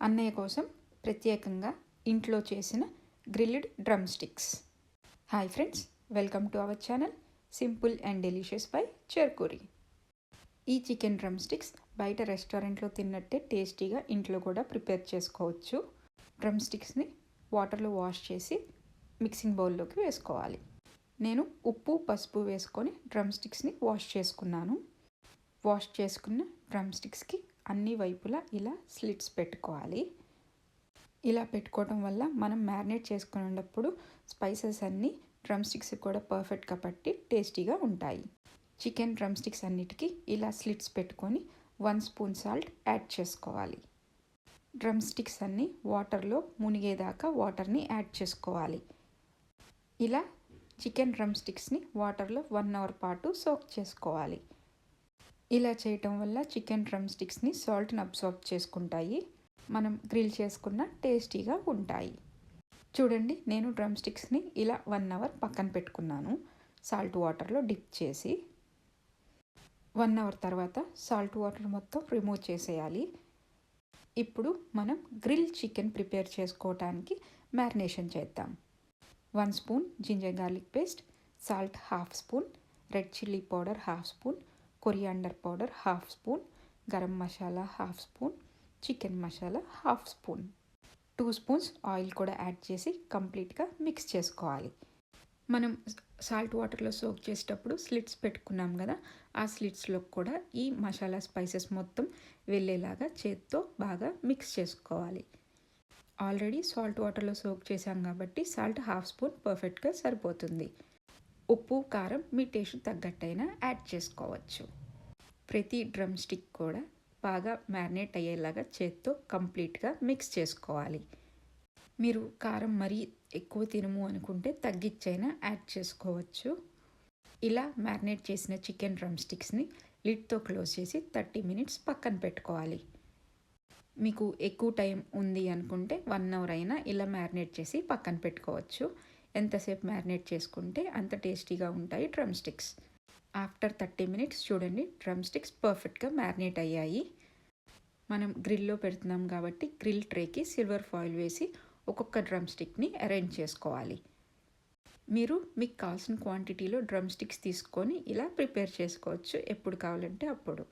అన్నయ్య కోసం ప్రత్యేకంగా ఇంట్లో చేసిన grilled drumsticks hi friends welcome to our channel simple and delicious by Cherukuri. ఈ చికెన్ డ్రమ్ స్టిక్స్ బయట రెస్టారెంట్లో తిన్నట్టే టేస్టీగా ఇంట్లో కూడా ప్రిపేర్ చేసుకోవచ్చు. డ్రమ్ స్టిక్స్ని వాటర్లో వాష్ చేసి మిక్సింగ్ బౌల్లోకి వేసుకోవాలి. నేను ఉప్పు పసుపు వేసుకొని డ్రమ్ స్టిక్స్ని వాష్ చేసుకున్నాను. వాష్ చేసుకున్న డ్రమ్ స్టిక్స్కి అన్ని వైపులా ఇలా స్లిట్స్ పెట్టుకోవాలి. ఇలా పెట్టుకోవడం వల్ల మనం మ్యారినేట్ చేసుకునేటప్పుడు స్పైసెస్ అన్నీ డ్రమ్ స్టిక్స్ కూడా పర్ఫెక్ట్గా పట్టి టేస్టీగా ఉంటాయి. చికెన్ డ్రమ్ స్టిక్స్ అన్నిటికీ ఇలా స్లిట్స్ పెట్టుకొని వన్ స్పూన్ సాల్ట్ యాడ్ చేసుకోవాలి. డ్రమ్ స్టిక్స్ అన్నీ వాటర్లో మునిగేదాకా వాటర్ని యాడ్ చేసుకోవాలి. ఇలా చికెన్ డ్రమ్ స్టిక్స్ని వాటర్లో వన్ అవర్ పాటు సోక్ చేసుకోవాలి. ఇలా చేయటం వల్ల చికెన్ డ్రమ్ స్టిక్స్ని సాల్ట్ని అబ్సార్బ్ చేసుకుంటాయి. మనం గ్రిల్ చేసుకున్న టేస్టీగా ఉంటాయి. చూడండి నేను డ్రమ్ స్టిక్స్ని ఇలా వన్ అవర్ పక్కన పెట్టుకున్నాను. సాల్ట్ వాటర్లో డిప్ చేసి. వన్ అవర్ తర్వాత సాల్ట్ వాటర్ మొత్తం రిమూవ్ చేసేయాలి. ఇప్పుడు మనం గ్రిల్ చికెన్ ప్రిపేర్ చేసుకోవటానికి మ్యారినేషన్ చేద్దాం. One spoon ginger garlic paste salt half spoon red chilli powder half spoon coriander powder half spoon garam masala half spoon chicken masala half spoon. Two spoons oil కూడా add చేసి కంప్లీట్గా mix చేసుకోవాలి. మనం salt వాటర్లో soak చేసేటప్పుడు slits పెట్టుకున్నాం కదా ఆ స్లిట్స్లో కూడా ఈ మసాలా స్పైసెస్ మొత్తం వెళ్ళేలాగా చేత్తో బాగా మిక్స్ చేసుకోవాలి. ఆల్రెడీ సాల్ట్ వాటర్లో సోక్ చేసాం కాబట్టి సాల్ట్ హాఫ్ స్పూన్ పర్ఫెక్ట్గా సరిపోతుంది. ఉప్పు కారం మీ టేస్ట్ తగ్గట్టయినా యాడ్ చేసుకోవచ్చు. ప్రతి డ్రమ్ స్టిక్ కూడా బాగా మ్యారినేట్ అయ్యేలాగా చేత్తో కంప్లీట్గా మిక్స్ చేసుకోవాలి. మీరు కారం మరీ ఎక్కువ తినము అనుకుంటే తగ్గించైనా యాడ్ చేసుకోవచ్చు. ఇలా మ్యారినేట్ చేసిన చికెన్ డ్రమ్ స్టిక్స్ని లిడ్తో క్లోజ్ చేసి థర్టీ మినిట్స్ పక్కన పెట్టుకోవాలి. మీకు ఎక్కువ టైం ఉంది అనుకుంటే వన్ అవర్ అయినా ఇలా మ్యారినేట్ చేసి పక్కన పెట్టుకోవచ్చు. ఎంతసేపు మ్యారినేట్ చేసుకుంటే అంత టేస్టీగా ఉంటాయి drumsticks. After thirty minutes చూడండి డ్రమ్ స్టిక్స్ పర్ఫెక్ట్గా మ్యారినేట్ అయ్యాయి. మనం గ్రిల్లో పెడుతున్నాం కాబట్టి గ్రిల్ ట్రేకి సిల్వర్ ఫాయిల్ వేసి ఒక్కొక్క డ్రమ్ స్టిక్ని అరేంజ్ చేసుకోవాలి. మీరు మీకు కావాల్సిన క్వాంటిటీలో డ్రమ్ స్టిక్స్ తీసుకొని ఇలా ప్రిపేర్ చేసుకోవచ్చు ఎప్పుడు కావాలంటే అప్పుడు.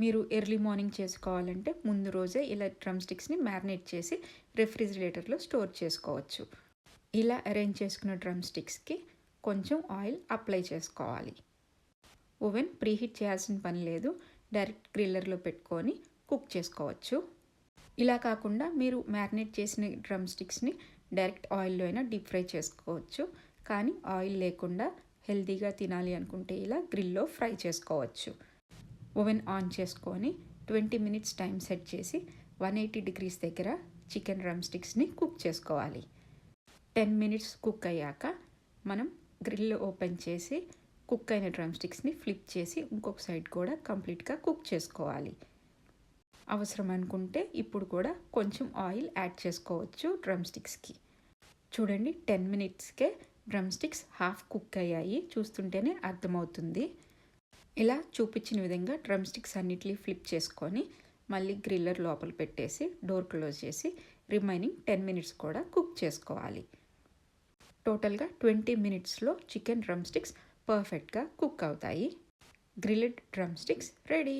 మీరు ఎర్లీ మార్నింగ్ చేసుకోవాలంటే ముందు రోజే ఇలా డ్రమ్ స్టిక్స్ని మ్యారినేట్ చేసి రెఫ్రిజిరేటర్లో స్టోర్ చేసుకోవచ్చు. ఇలా అరేంజ్ చేసుకున్న డ్రమ్ స్టిక్స్కి కొంచెం ఆయిల్ అప్లై చేసుకోవాలి. ఓవెన్ ప్రీహీట్ చేయాల్సిన పని లేదు. డైరెక్ట్ గ్రిల్లర్లో పెట్టుకొని కుక్ చేసుకోవచ్చు. ఇలా కాకుండా మీరు మ్యారినేట్ చేసిన డ్రమ్ స్టిక్స్ని డైరెక్ట్ ఆయిల్లో అయినా డీప్ ఫ్రై చేసుకోవచ్చు. కానీ ఆయిల్ లేకుండా హెల్తీగా తినాలి అనుకుంటే ఇలా గ్రిల్లో ఫ్రై చేసుకోవచ్చు. ఓవెన్ ఆన్ చేసుకొని ట్వంటీ మినిట్స్ టైం సెట్ చేసి వన్ ఎయిటీ డిగ్రీస్ దగ్గర చికెన్ డ్రమ్ స్టిక్స్ని కుక్ చేసుకోవాలి. టెన్ మినిట్స్ కుక్ అయ్యాక మనం గ్రిల్ ఓపెన్ చేసి కుక్ అయిన డ్రమ్ స్టిక్స్ని ఫ్లిప్ చేసి ఇంకొక సైడ్ కూడా కంప్లీట్గా కుక్ చేసుకోవాలి. అవసరం అనుకుంటే ఇప్పుడు కూడా కొంచెం ఆయిల్ యాడ్ చేసుకోవచ్చు డ్రమ్ స్టిక్స్కి చూడండి టెన్ మినిట్స్కే డ్రమ్ స్టిక్స్ హాఫ్ కుక్ అయ్యాయి. చూస్తుంటేనే అర్థమవుతుంది. ఇలా చూపించిన విధంగా డ్రమ్ స్టిక్స్ అన్నిటినీ ఫ్లిప్ చేసుకొని మళ్ళీ గ్రిల్లర్ లోపల పెట్టేసి డోర్ క్లోజ్ చేసి రిమైనింగ్ టెన్ మినిట్స్ కూడా కుక్ చేసుకోవాలి. టోటల్గా ట్వంటీ మినిట్స్లో చికెన్ డ్రమ్ స్టిక్స్ పర్ఫెక్ట్గా కుక్ అవుతాయి. Grilled drumsticks ready.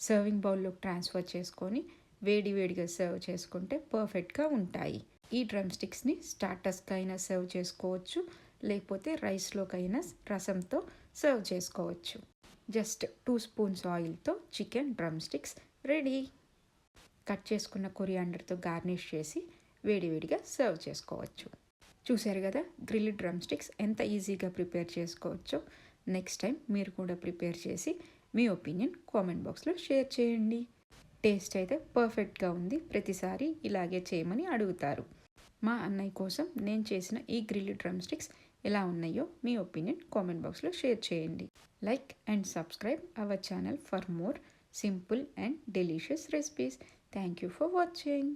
సర్వింగ్ బౌల్లోకి ట్రాన్స్ఫర్ చేసుకొని వేడి వేడిగా సర్వ్ చేసుకుంటే పర్ఫెక్ట్గా ఉంటాయి. ఈ డ్రమ్ స్టిక్స్ని స్టార్టర్స్కైనా అయినా సర్వ్ చేసుకోవచ్చు లేకపోతే రైస్లోకైనా రసంతో సర్వ్ చేసుకోవచ్చు. జస్ట్ టూ స్పూన్స్ ఆయిల్తో chicken drumsticks ready. Cut చేసుకున్న కొరియాండర్తో గార్నిష్ చేసి వేడివేడిగా సర్వ్ చేసుకోవచ్చు. చూశారు కదా? గ్రిల్ డ్రమ్ స్టిక్స్ ఎంత ఈజీగా ప్రిపేర్ చేసుకోవచ్చో నెక్స్ట్ టైం మీరు కూడా ప్రిపేర్ చేసి మీ ఒపీనియన్ కామెంట్ బాక్స్లో షేర్ చేయండి. టేస్ట్ అయితే పర్ఫెక్ట్గా ఉంది. ప్రతిసారి ఇలాగే చేయమని అడుగుతారు. మా అన్నయ్య కోసం నేను చేసిన ఈ గ్రిల్ డ్రమ్ స్టిక్స్ ఎలా ఉన్నాయో మీ ఒపీనియన్ కామెంట్ బాక్స్లో షేర్ చేయండి. Like and subscribe our channel for more simple and delicious recipes thank you for watching